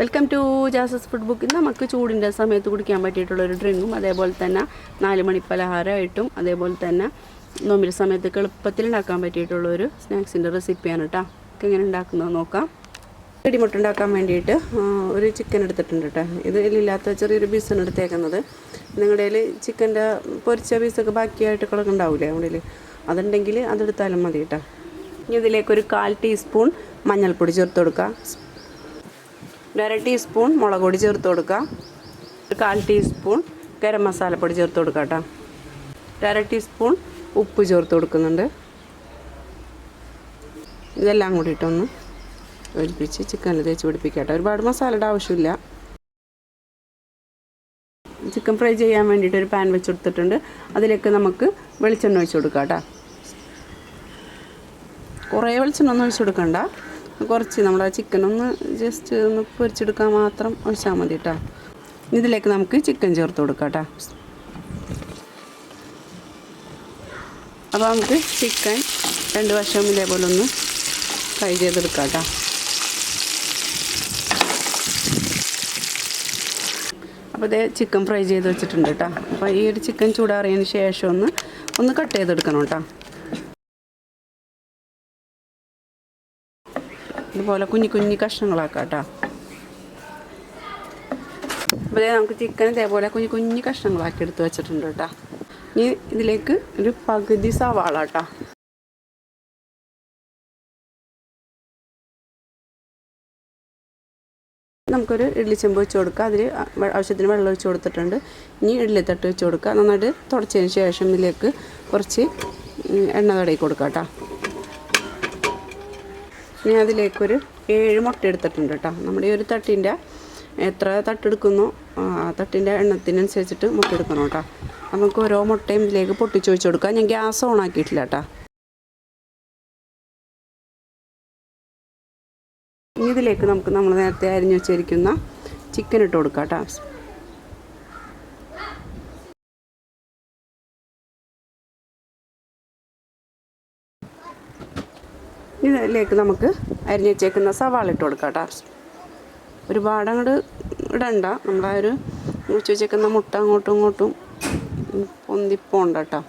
Welcome to ജാസസ് food book നമുക്ക് ചൂടിന്റെ സമയത്ത് കുടിക്കാൻ പറ്റിയിട്ടുള്ള ഒരു ഡ്രിങ്കും അതേപോലെ തന്നെ നാല് മണി പലഹാരമായിട്ടും അതേപോലെ തന്നെ നോമ്പിന്റെ സമയത്ത് എളുപ്പത്തിൽ ഉണ്ടാക്കാൻ പറ്റിയിട്ടുള്ള ഒരു സ്നാക്സിന്റെ റെസിപ്പിയാണ് കേട്ടോ. നമുക്ക് എങ്ങനെ ഉണ്ടാക്കുന്നത് നോക്കാം. ഇടിമുട്ട ഉണ്ടാക്കാൻ വേണ്ടിയിട്ട് ഒരു ചിക്കൻ എടുത്തിട്ടുണ്ട് കേട്ടോ. ഇത് ഇതിലില്ലാത്ത ചെറിയൊരു പീസാണ് എടുത്തേക്കുന്നത്. നിങ്ങളുടെ കയ്യിൽ ചിക്കന്റെ പൊരിച്ച പീസൊക്കെ ബാക്കിയായിട്ട് കിടക്കുന്നുണ്ടാവില്ലേ നമ്മുടെ അതുണ്ടെങ്കിൽ അതെടുത്താലും മതി കേട്ടോ. ഇനി ഇതിലേക്കൊരു കാൽ ടീസ്പൂൺ മഞ്ഞൾപ്പൊടി ചേർത്ത് കൊടുക്കുക ഒരു അര ടീസ്പൂൺ മുളക് പൊടി ചേർത്ത് കൊടുക്കുക. ഒരു കാൽ ടീസ്പൂൺ ഗരം മസാലപ്പൊടി ചേർത്ത് കൊടുക്കുക കേട്ടോ. ഒരു അര ടീസ്പൂൺ ഉപ്പ് ചേർത്ത് കൊടുക്കുന്നുണ്ട്. ഇതെല്ലാം കൂടിയിട്ടൊന്ന് ഒലിപ്പിച്ച് ചിക്കനിൽ തേച്ച് പിടിപ്പിക്കുക കേട്ടോ. ഒരുപാട് മസാലയുടെ ആവശ്യമില്ല. ചിക്കൻ ഫ്രൈ ചെയ്യാൻ വേണ്ടിയിട്ട് ഒരു പാൻ വെച്ച് കൊടുത്തിട്ടുണ്ട്. അതിലേക്ക് നമുക്ക് വെളിച്ചെണ്ണ ഒഴിച്ച് കൊടുക്കാം കേട്ടോ. കുറേ വെളിച്ചെണ്ണ ഒന്നും ഒഴിച്ച് കൊടുക്കണ്ട. കുറച്ച് നമ്മുടെ ചിക്കൻ ഒന്ന് ജസ്റ്റ് ഒന്ന് പൊരിച്ചെടുക്കാൻ മാത്രം ഒഴിച്ചാൽ മതി കേട്ടോ ഇതിലേക്ക് നമുക്ക് ചിക്കൻ ചേർത്ത് കൊടുക്കാം കേട്ടോ അപ്പോൾ നമുക്ക് ചിക്കൻ രണ്ട് വശവും ഇതേപോലെ ഒന്ന് ഫ്രൈ ചെയ്തെടുക്കാം കേട്ടോ അപ്പോൾ ഇതേ ചിക്കൻ ഫ്രൈ ചെയ്ത് വെച്ചിട്ടുണ്ട് കേട്ടോ അപ്പോൾ ഈ ഒരു ചിക്കൻ ചൂടാറിയതിന് ശേഷം ഒന്ന് ഒന്ന് കട്ട് ചെയ്തെടുക്കണം കേട്ടോ ഇതുപോലെ കുഞ്ഞു കുഞ്ഞു കഷ്ണങ്ങളാക്കാം കേട്ടോ അപ്പോൾ നമുക്ക് ചിക്കൻ ഇതേപോലെ കുഞ്ഞു കുഞ്ഞു കഷ്ണങ്ങളാക്കി എടുത്ത് വെച്ചിട്ടുണ്ട് കേട്ടോ. ഇനി ഇതിലേക്ക് ഒരു പകുതി സവാള കേട്ടോ നമുക്കൊരു ഇഡ്ഡലി ചെമ്പ് വെച്ച് കൊടുക്കുക അതിൽ ആവശ്യത്തിന് വെള്ളം ഒഴിച്ച് കൊടുത്തിട്ടുണ്ട്. ഇനി ഇഡ്ഡലി തട്ട് വെച്ച് കൊടുക്കുക നന്നായിട്ട് തുടച്ചതിന് ശേഷം ഇതിലേക്ക് കുറച്ച് എണ്ണ തടയി കൊടുക്കുക കേട്ടോ. ഇനി അതിലേക്കൊരു ഏഴ് മുട്ട എടുത്തിട്ടുണ്ട് കേട്ടോ. നമ്മുടെ ഈ ഒരു തട്ടിന്റെ എത്ര തട്ടെടുക്കുന്നു ആ തട്ടിന്റെ എണ്ണത്തിനനുസരിച്ചിട്ട് മുട്ട എടുക്കണം കേട്ടോ. നമുക്ക് ഓരോ മുട്ടയും ഇതിലേക്ക് പൊട്ടിച്ച് വെച്ച് കൊടുക്കാം. ഞാൻ ഗ്യാസ് ഓൺ ആക്കിയിട്ടില്ല കേട്ടോ. ഇതിലേക്ക് നമുക്ക് നമ്മൾ നേരത്തെ അരിഞ്ഞു വെച്ചിരിക്കുന്ന ചിക്കൻ ഇട്ട് കൊടുക്കാം കേട്ടോ. ഇതിലേക്ക് നമുക്ക് അരിഞ്ഞു വെച്ചേക്കുന്ന സവാള ഇട്ട് കൊടുക്കാം കേട്ടോ. ഒരുപാട് അങ്ങോട്ട് ഇടണ്ട. നമ്മളാ ഒരു മുറിച്ച് വെച്ചേക്കുന്ന മുട്ട അങ്ങോട്ടും ഇങ്ങോട്ടും പൊന്തിപ്പോണ്ട കേട്ടോ.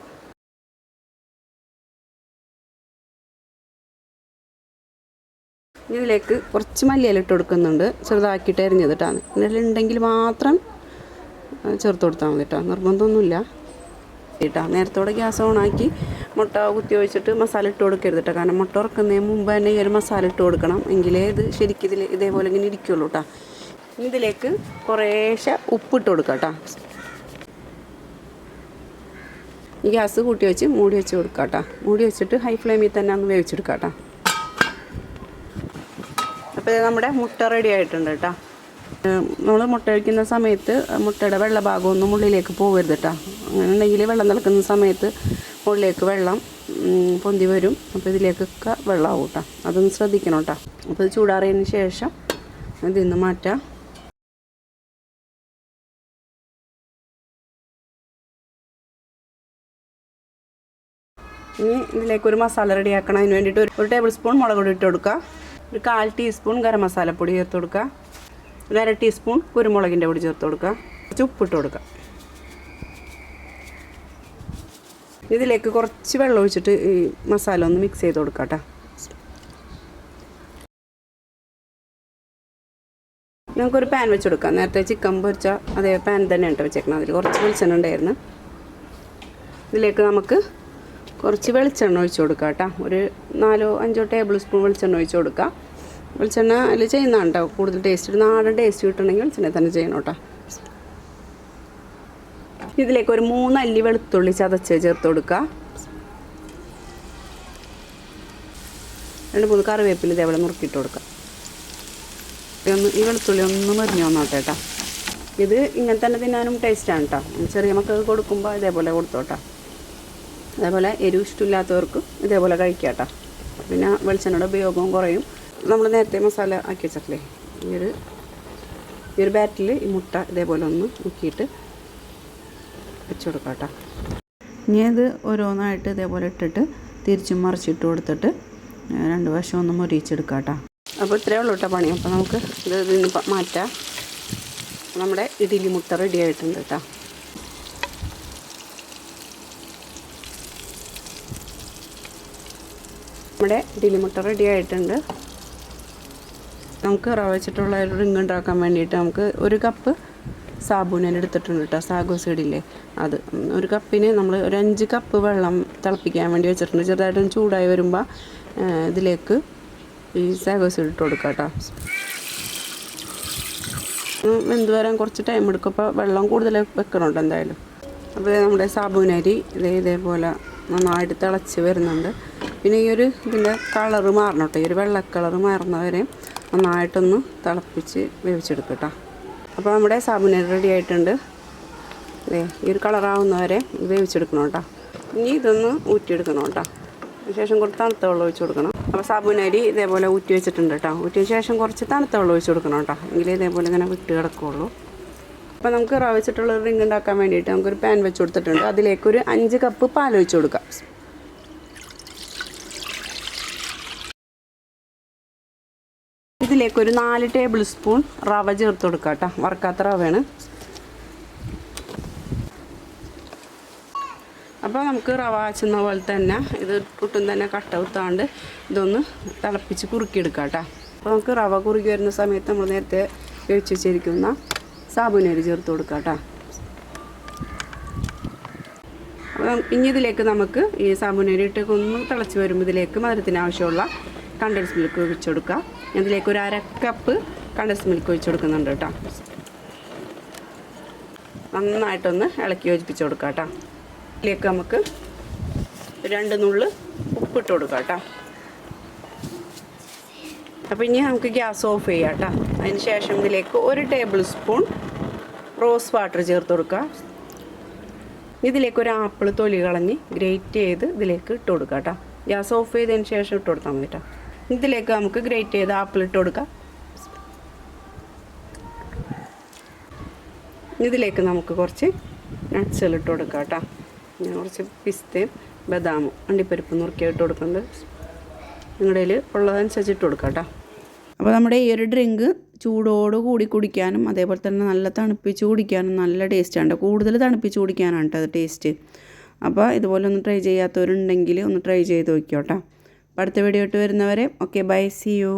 ഇതിലേക്ക് കുറച്ച് മല്ലിയില ഇട്ട് കൊടുക്കുന്നുണ്ട്. ചെറുതാക്കിയിട്ട് അരിഞ്ഞത് കേട്ടോ. ഉണ്ടെങ്കിൽ മാത്രം ചേർത്ത് കൊടുത്താൽ മതി കേട്ടോ. നിർബന്ധമൊന്നുമില്ല. കേട്ടോ നേരത്തോടെ ഗ്യാസ് ഓണാക്കി മുട്ട കുത്തി വെച്ചിട്ട് മസാല ഇട്ട് കൊടുക്കരുത് കേട്ടോ കാരണം മുട്ട ഉറക്കുന്നതിന് മുമ്പ് തന്നെ ഈ ഒരു മസാല ഇട്ട് കൊടുക്കണം. എങ്കിലേ ഇത് ശരിക്കും ഇതിൽ ഇതേപോലെ ഇങ്ങനെ ഇരിക്കുള്ളൂ കേട്ടോ ഇതിലേക്ക് കുറേശ്ശെ ഉപ്പിട്ട് കൊടുക്കാം കേട്ടോ ഗ്യാസ് കൂട്ടി വെച്ച് മൂടി വെച്ച് കൊടുക്കാം കേട്ടോ മൂടി വെച്ചിട്ട് ഹൈ ഫ്ലെയിമിൽ തന്നെ ഒന്ന് വേവിച്ചെടുക്കാം കേട്ടോ അപ്പോൾ ഇത് നമ്മുടെ മുട്ട റെഡി ആയിട്ടുണ്ട് കേട്ടോ നമ്മൾ മുട്ട കഴിക്കുന്ന സമയത്ത് മുട്ടയുടെ വെള്ള ഭാഗമൊന്നും ഉള്ളിലേക്ക് പോകരുത് കേട്ടോ അങ്ങനെ ഉണ്ടെങ്കിൽ വെള്ളം തിളക്കുന്ന സമയത്ത് മുകളിലേക്ക് വെള്ളം പൊന്തി വരും. അപ്പോൾ ഇതിലേക്കൊക്കെ വെള്ളമാവും കേട്ടോ അതൊന്ന് ശ്രദ്ധിക്കണം കേട്ടോ അപ്പോൾ ഇത് ചൂടാറിയതിന് ശേഷം ഇതിൽ നിന്ന് മാറ്റാം. ഇനി ഇതിലേക്ക് ഒരു മസാല റെഡിയാക്കണം. അതിന് വേണ്ടിയിട്ട് ഒരു ടേബിൾ സ്പൂൺ മുളക് പൊടി ഇട്ട് കൊടുക്കുക. ഒരു കാൽ ടീസ്പൂൺ ഗരം മസാലപ്പൊടി ചേർത്ത് കൊടുക്കുക. ഒരു അര ടീസ്പൂൺ കുരുമുളകിന്റെ പൊടി ചേർത്ത് കൊടുക്കുക. കുറച്ച് ഉപ്പിട്ട് കൊടുക്കുക. ഇതിലേക്ക് കുറച്ച് വെള്ളം ഒഴിച്ചിട്ട് ഈ മസാല ഒന്ന് മിക്സ് ചെയ്ത് കൊടുക്കാം കേട്ടോ. നമുക്കൊരു പാൻ വെച്ച് കൊടുക്കാം. നേരത്തെ ചിക്കൻ പൊരിച്ച അതേ പാൻ തന്നെ ഉണ്ട് വെച്ചേക്കണം അതിൽ കുറച്ച് വെളിച്ചെണ്ണ ഉണ്ടായിരുന്നു. ഇതിലേക്ക് നമുക്ക് കുറച്ച് വെളിച്ചെണ്ണ ഒഴിച്ച് കൊടുക്കാം കേട്ടോ. ഒരു നാലോ അഞ്ചോ ടേബിൾ സ്പൂൺ വെളിച്ചെണ്ണ ഒഴിച്ച് കൊടുക്കാം. വെളിച്ചെണ്ണ അതിൽ ചെയ്യുന്നതാണ് കേട്ടോ കൂടുതൽ ടേസ്റ്റ് നാടൻ ടേസ്റ്റ് കിട്ടണമെങ്കിൽ വെളിച്ചെണ്ണ തന്നെ ചെയ്യണം കേട്ടോ ഇതിലേക്ക് ഒരു മൂന്ന് അല്ലി വെളുത്തുള്ളി ചതച്ച് ചേർത്ത് കൊടുക്കുക രണ്ട് മൂന്ന് കറിവേപ്പില ഇതേപോലെ നുറുക്കിയിട്ട് കൊടുക്കുക ഒന്ന് ഈ വെളുത്തുള്ളി ഒന്ന് മറിഞ്ഞു വന്നോട്ടെ കേട്ടോ. ഇത് ഇങ്ങനെ തന്നെ തിന്നാനും ടേസ്റ്റാണ് കേട്ടോ ചെറിയ മക്കൾക്ക് കൊടുക്കുമ്പോൾ ഇതേപോലെ കൊടുത്തോട്ടോ. അതേപോലെ എരിവ് ഇഷ്ടമില്ലാത്തവർക്ക് ഇതേപോലെ കഴിക്കാം കേട്ടോ പിന്നെ വെളിച്ചെണ്ണയുടെ ഉപയോഗവും കുറയും. നമ്മൾ നേരത്തെ മസാല ആക്കി വെച്ചിട്ടില്ലേ? ഈ ഒരു ഈ ഒരു ബാറ്റിൽ ഈ മുട്ട ഇതേപോലെ ഒന്ന് മുക്കിയിട്ട് വെച്ച് കൊടുക്കാം കേട്ടോ. ഇനി അത് ഓരോന്നായിട്ട് ഇതേപോലെ ഇട്ടിട്ട് തിരിച്ചും മറിച്ചിട്ട് കൊടുത്തിട്ട് രണ്ട് വശം ഒന്ന് മുരിച്ചെടുക്കാം കേട്ടോ. അപ്പോൾ ഇത്രയേ ഉള്ളൂ കേട്ടോ പണി. അപ്പോൾ നമുക്ക് ഇത് ഇതിന് മാറ്റാം. നമ്മുടെ ഇഡ്ഡലി മുട്ട റെഡി ആയിട്ടുണ്ട് കേട്ടോ. നമ്മുടെ ഇഡ്ഡലി മുട്ട റെഡി ആയിട്ടുണ്ട്. നമുക്ക് റവ വെച്ചിട്ടുള്ള ഒരു റിങ് ഉണ്ടാക്കാൻ വേണ്ടിയിട്ട് നമുക്ക് ഒരു കപ്പ് സാബൂനൻ എടുത്തിട്ടുണ്ട് കേട്ടോ സാഗോ സൈഡില്ലേ? അത്. ഒരു കപ്പിന് നമ്മൾ ഒരു അഞ്ച് കപ്പ് വെള്ളം തിളപ്പിക്കാൻ വേണ്ടി വെച്ചിട്ടുണ്ട്. ചെറുതായിട്ടൊന്ന് ചൂടായി വരുമ്പോൾ ഇതിലേക്ക് ഈ സാഗോ സൈഡ് ഇട്ട് കൊടുക്കാം കേട്ടോ വെന്ത് വരാൻ കുറച്ച് ടൈം എടുക്കും. അപ്പോൾ വെള്ളം കൂടുതൽ വെക്കണുണ്ട് എന്തായാലും. അപ്പോൾ നമ്മുടെ സാബൂനരി ഇതേ ഇതേപോലെ നന്നായിട്ട് തിളച്ച് വരുന്നുണ്ട്. പിന്നെ ഈ ഒരു ഇതിന്റെ കളറ് മാറണം കേട്ടോ ഈ ഒരു വെള്ള മാറുന്നവരെ നന്നായിട്ടൊന്ന് തിളപ്പിച്ച് വേവിച്ചെടുക്കട്ടോ കേട്ടോ അപ്പോൾ നമ്മുടെ സാബുന റെഡി ആയിട്ടുണ്ട്. ദേ ഈ ഒരു കളറാവുന്നവരെ വേവിച്ചെടുക്കണം കേട്ടോ. ഇനി ഇതൊന്ന് ഊറ്റിയെടുക്കണം കേട്ടോ. അതിനുശേഷം കുറച്ച് തണുത്ത വെള്ളം ഒഴിച്ച് കൊടുക്കണം. അപ്പോൾ സാബുനരി ഇതേപോലെ ഊറ്റി വെച്ചിട്ടുണ്ട് കേട്ടോ. ഊറ്റിയ ശേഷം കുറച്ച് തണുത്ത വെള്ളം ഒഴിച്ച് കൊടുക്കണം കേട്ടോ. എങ്കിലേ ഇതേപോലെ ഇങ്ങനെ വിട്ട് കിടക്കുകയുള്ളൂ. അപ്പോൾ നമുക്ക് റവ വെച്ചിട്ടുള്ള റിങ് ഉണ്ടാക്കാൻ വേണ്ടിയിട്ട് നമുക്കൊരു പാൻ വെച്ച് കൊടുത്തിട്ടുണ്ട്. അതിലേക്കൊരു അഞ്ച് കപ്പ് പാൽ ഒഴിച്ച് കൊടുക്കാം. ഇതിലേക്കൊരു നാല് ടേബിൾ സ്പൂൺ റവ ചേർത്ത് കൊടുക്കാം കേട്ടോ. വറുക്കാത്ത റവയാണ്. അപ്പോൾ നമുക്ക് റവ ആച്ചുന്ന പോലെ തന്നെ ഇത് ഒട്ടും തന്നെ കട്ട കുത്താണ്ട് ഇതൊന്ന് തിളപ്പിച്ച് കുറുക്കിയെടുക്കാം കേട്ടോ. അപ്പോൾ നമുക്ക് റവ കുറുക്കി വരുന്ന സമയത്ത് നമ്മൾ നേരത്തെ വേവിച്ച് വെച്ചിരിക്കുന്ന സാബുനരി ചേർത്ത് കൊടുക്കാം കേട്ടോ. അപ്പം ഇനി ഇതിലേക്ക് നമുക്ക് ഈ സാബുനരി ഇട്ടൊക്കെ ഒന്ന് തിളച്ച് വരുമ്പോൾ ഇതിലേക്ക് മധുരത്തിന് ആവശ്യമുള്ള കണ്ടൻസ് മിൽക്ക് ഒഴിച്ചു കൊടുക്കാം. ഇതിലേക്ക് ഒരു അര കപ്പ് കണ്ടൻസ് മിൽക്ക് ഒഴിച്ച് കൊടുക്കുന്നുണ്ട് കേട്ടോ. നന്നായിട്ടൊന്ന് ഇളക്കി യോജിപ്പിച്ച് കൊടുക്കാം കേട്ടോ. ഇതിലേക്ക് നമുക്ക് രണ്ട് നുള്ള് ഉപ്പിട്ട് കൊടുക്കാം കേട്ടോ. അപ്പോൾ ഇനി നമുക്ക് ഗ്യാസ് ഓഫ് ചെയ്യാം കേട്ടോ. അതിന് ശേഷം ഇതിലേക്ക് ഒരു ടേബിൾ സ്പൂൺ റോസ് വാട്ടർ ചേർത്ത് കൊടുക്കുക ഇതിലേക്ക് ഒരു ആപ്പിൾ തൊലി കളഞ്ഞ് ഗ്രേറ്റ് ചെയ്ത് ഇതിലേക്ക് ഇട്ട് കൊടുക്കുക കേട്ടോ. ഗ്യാസ് ഓഫ് ചെയ്തതിന് ശേഷം ഇട്ട് കൊടുത്താൽ മതി കേട്ടോ. ഇതിലേക്ക് നമുക്ക് ഗ്രേറ്റ് ചെയ്ത് ആപ്പിൾ ഇട്ട് കൊടുക്കാം. ഇതിലേക്ക് നമുക്ക് കുറച്ച് നട്ട്സുകൾ ഇട്ട് കൊടുക്കാം കേട്ടോ. ഞാൻ കുറച്ച് പിസ്തയും ബദാമും അണ്ടിപ്പരിപ്പ് നുറുക്കി ഇട്ട് കൊടുക്കുന്നുണ്ട് നിങ്ങളുടെ കയ്യിൽ ഉള്ളതനുസരിച്ച് ഇട്ട് കൊടുക്കാം കേട്ടോ. അപ്പോൾ നമ്മുടെ ഈ ഒരു ഡ്രിങ്ക് ചൂടോട് കൂടി കുടിക്കാനും അതേപോലെ തന്നെ നല്ല തണുപ്പിച്ച് കുടിക്കാനും നല്ല ടേസ്റ്റാണ് കൂടുതൽ തണുപ്പിച്ച് കുടിക്കാനാണ് കേട്ടോ അത് ടേസ്റ്റ് അപ്പോൾ ഇതുപോലെ ഒന്ന് ട്രൈ ചെയ്യാത്തവരുണ്ടെങ്കിൽ ഒന്ന് ട്രൈ ചെയ്ത് നോക്കിയോട്ടോ അടുത്ത വീഡിയോ ഇട്ട് വരുന്നവരെ. Okay bye C U